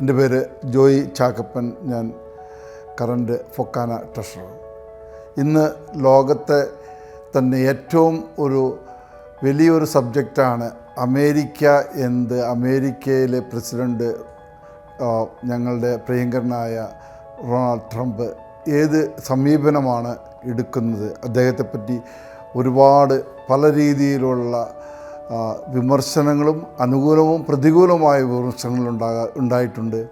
എന്റെ പേര് ജോയി ചാക്കപ്പൻ. ഞാൻ കറണ്ട് ഫൊക്കാന ട്രഷറർ. ഇന്ന് ലോകത്തെ തന്നെ ഏറ്റവും ഒരു വലിയൊരു സബ്ജക്റ്റാണ് അമേരിക്ക എന്ത് അമേരിക്കയിലെ പ്രസിഡന്റ് ഞങ്ങളുടെ പ്രിയങ്കരനായ റൊണാൾഡ് ട്രംപ് ഏത് സമീപനമാണ് എടുക്കുന്നത്? അദ്ദേഹത്തെപ്പറ്റി ഒരുപാട് പല രീതിയിലുള്ള വിമർശനങ്ങളും അനുകൂലവും പ്രതികൂലവുമായ വിമർശനങ്ങളും ഉണ്ടാകാ ഉണ്ടായിട്ടുണ്ട്.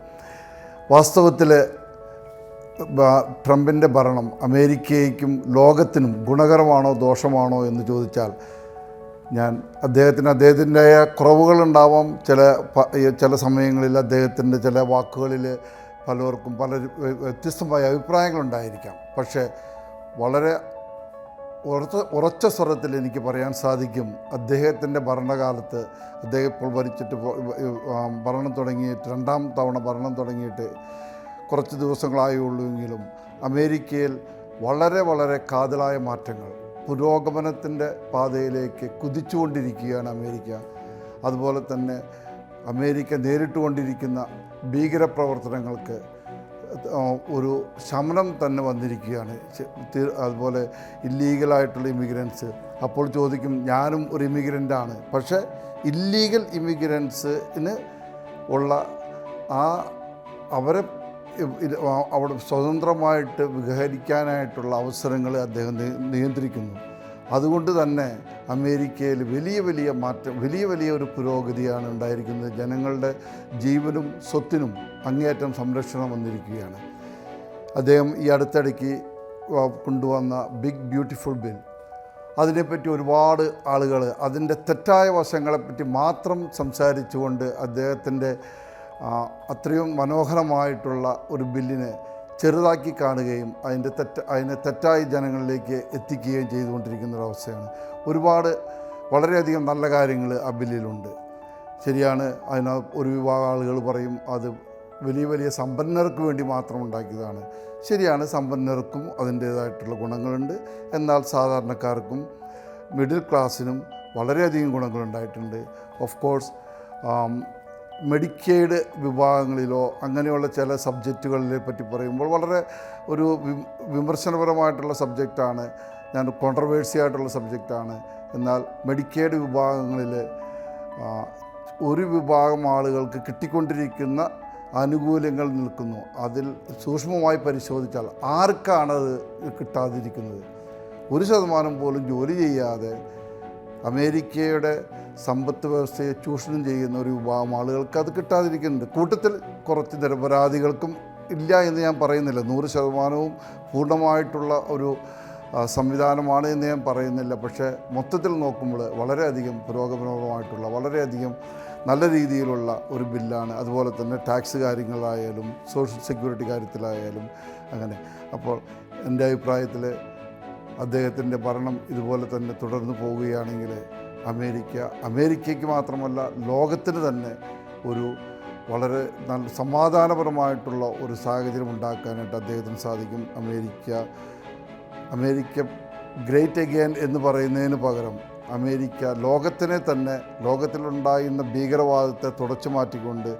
വാസ്തവത്തിൽ ട്രംപിന്റെ ഭരണം അമേരിക്കയ്ക്കും ലോകത്തിനും ഗുണകരമാണോ ദോഷമാണോ എന്ന് ചോദിച്ചാൽ ഞാൻ അദ്ദേഹത്തിന് അദ്ദേഹത്തിന്റെതായ കുറവുകളുണ്ടാവാം. ചില ചില സമയങ്ങളിൽ അദ്ദേഹത്തിന്റെ ചില വാക്കുകളിൽ പലർക്കും പല വ്യത്യസ്തമായ അഭിപ്രായങ്ങളുണ്ടായിരിക്കാം. പക്ഷേ വളരെ ഉറച്ച ഉറച്ച സ്വരത്തിൽ എനിക്ക് പറയാൻ സാധിക്കും. അദ്ദേഹത്തിന്റെ ഭരണകാലത്ത് അദ്ദേഹം ഇപ്പോൾ ഭരിച്ചിട്ട് ഭരണം തുടങ്ങിയിട്ട് രണ്ടാം തവണ ഭരണം തുടങ്ങിയിട്ട് കുറച്ച് ദിവസങ്ങളായുള്ളൂവെങ്കിലും അമേരിക്കയിൽ വളരെ വളരെ കാതലായ മാറ്റങ്ങൾ പുരോഗമനത്തിന്റെ പാതയിലേക്ക് കുതിച്ചുകൊണ്ടിരിക്കുകയാണ് അമേരിക്ക. അതുപോലെ തന്നെ അമേരിക്ക നേരിട്ടുകൊണ്ടിരിക്കുന്ന ഭീകരപ്രവർത്തനങ്ങൾക്ക് ഒരു ശമനം തന്നെ വന്നിരിക്കുകയാണ്. അതുപോലെ ഇല്ലീഗലായിട്ടുള്ള ഇമിഗ്രൻസ് അപ്പോൾ ചോദിക്കും ഞാനും ഒരു ഇമിഗ്രന്റാണ് പക്ഷേ ഇല്ലീഗൽ ഇമിഗ്രൻസിന് ഉള്ള ആ അവരെ അവിടെ സ്വതന്ത്രമായിട്ട് വിഹരിക്കാനായിട്ടുള്ള അവസരങ്ങൾ അദ്ദേഹം നിയന്ത്രിക്കുന്നു. അതുകൊണ്ട് തന്നെ അമേരിക്കയിൽ വലിയ വലിയ മാറ്റം വലിയ വലിയ ഒരു പുരോഗതിയാണ് ഉണ്ടായിരിക്കുന്നത്. ജനങ്ങളുടെ ജീവനും സ്വത്തിനും അങ്ങേയറ്റം സംരക്ഷണം വന്നിരിക്കുകയാണ്. അദ്ദേഹം ഈ അടുത്തിടയ്ക്ക് കൊണ്ടുവന്ന ബിഗ് ബ്യൂട്ടിഫുൾ ബിൽ അതിനെപ്പറ്റി ഒരുപാട് ആളുകൾ അതിന്റെ തെറ്റായ വശങ്ങളെപ്പറ്റി മാത്രം സംസാരിച്ചുകൊണ്ട് അദ്ദേഹത്തിന്റെ അത്രയും മനോഹരമായിട്ടുള്ള ഒരു ബില്ലിനെ ചെറുതാക്കി കാണുകയും അതിന്റെ തെറ്റ അതിനെ തെറ്റായി ജനങ്ങളിലേക്ക് എത്തിക്കുകയും ചെയ്തുകൊണ്ടിരിക്കുന്ന ഒരവസ്ഥയാണ് ഒരുപാട് വളരെയധികം നല്ല കാര്യങ്ങൾ ആ ബില്ലിലുണ്ട് ശരിയാണ് അതിന ഒരു വിഭാഗം ആളുകൾ പറയും അത് വലിയ വലിയ സമ്പന്നർക്ക് വേണ്ടി മാത്രം ഉണ്ടാക്കിയതാണ്. ശരിയാണ് സമ്പന്നർക്കും അതിന്റേതായിട്ടുള്ള ഗുണങ്ങളുണ്ട്. എന്നാൽ സാധാരണക്കാർക്കും മിഡിൽ ക്ലാസ്സിനും വളരെയധികം ഗുണങ്ങളുണ്ടായിട്ടുണ്ട്. ഓഫ് കോഴ്സ് മെഡിക്കെയ്ഡ് വിഭാഗങ്ങളിലോ അങ്ങനെയുള്ള ചില സബ്ജക്റ്റുകളിലെ പറ്റി പറയുമ്പോൾ വളരെ ഒരു വിമർശനപരമായിട്ടുള്ള സബ്ജക്റ്റാണ്. ഞാൻ കോൺട്രവേഴ്സി ആയിട്ടുള്ള സബ്ജക്റ്റാണ്. എന്നാൽ മെഡിക്കേഡ് വിഭാഗങ്ങളിൽ ഒരു വിഭാഗം ആളുകൾക്ക് കിട്ടിക്കൊണ്ടിരിക്കുന്ന ആനുകൂല്യങ്ങൾ നിൽക്കുന്നു. അതിൽ സൂക്ഷ്മമായി പരിശോധിച്ചാൽ ആർക്കാണത് കിട്ടാതിരിക്കുന്നത്? ഒരു ശതമാനം പോലും ജോലി ചെയ്യാതെ അമേരിക്കയുടെ സമ്പത്ത് വ്യവസ്ഥയെ ചൂഷണം ചെയ്യുന്ന ഒരു വിഭാഗം ആളുകൾക്ക് അത് കിട്ടാതിരിക്കുന്നുണ്ട്. കൂട്ടത്തിൽ കുറച്ച് നിരപരാധികൾക്കും ഇല്ല എന്ന് ഞാൻ പറയുന്നില്ല. നൂറ് ശതമാനവും പൂർണമായിട്ടുള്ള ഒരു സംവിധാനമാണ് എന്ന് ഞാൻ പറയുന്നില്ല. പക്ഷേ മൊത്തത്തിൽ നോക്കുമ്പോൾ വളരെയധികം പുരോഗമനപരമായിട്ടുള്ള വളരെയധികം നല്ല രീതിയിലുള്ള ഒരു ബില്ലാണ്. അതുപോലെ തന്നെ ടാക്സ് കാര്യങ്ങളായാലും സോഷ്യൽ സെക്യൂരിറ്റി കാര്യത്തിലായാലും അങ്ങനെ. അപ്പോൾ എന്റെ അഭിപ്രായത്തിൽ അദ്ദേഹത്തിന്റെ ഭരണം ഇതുപോലെ തന്നെ തുടർന്ന് പോവുകയാണെങ്കിൽ അമേരിക്ക അമേരിക്കയ്ക്ക് മാത്രമല്ല ലോകത്തിന് തന്നെ ഒരു വളരെ നല്ല സമാധാനപരമായിട്ടുള്ള ഒരു സാഹചര്യം ഉണ്ടാക്കാനായിട്ട് അദ്ദേഹത്തിന് സാധിക്കും. അമേരിക്ക അമേരിക്ക ഗ്രേറ്റ് അഗെയിൻ എന്ന് പറയുന്നതിന് പകരം അമേരിക്ക ലോകത്തിനെ തന്നെ ലോകത്തിലുണ്ടായിരുന്ന ഭീകരവാദത്തെ തുടച്ചു മാറ്റിക്കൊണ്ട്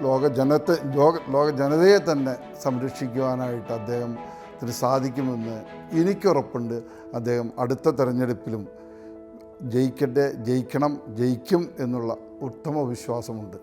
ലോക ജനത്തെ ലോക ലോക ജനതയെ തന്നെ സംരക്ഷിക്കുവാനായിട്ട് ഇതിന് സാധിക്കുമെന്ന് എനിക്കുറപ്പുണ്ട്. അദ്ദേഹം അടുത്ത തെരഞ്ഞെടുപ്പിലും ജയിക്കട്ടെ ജയിക്കണം ജയിക്കും എന്നുള്ള ഉത്തമ വിശ്വാസമുണ്ട്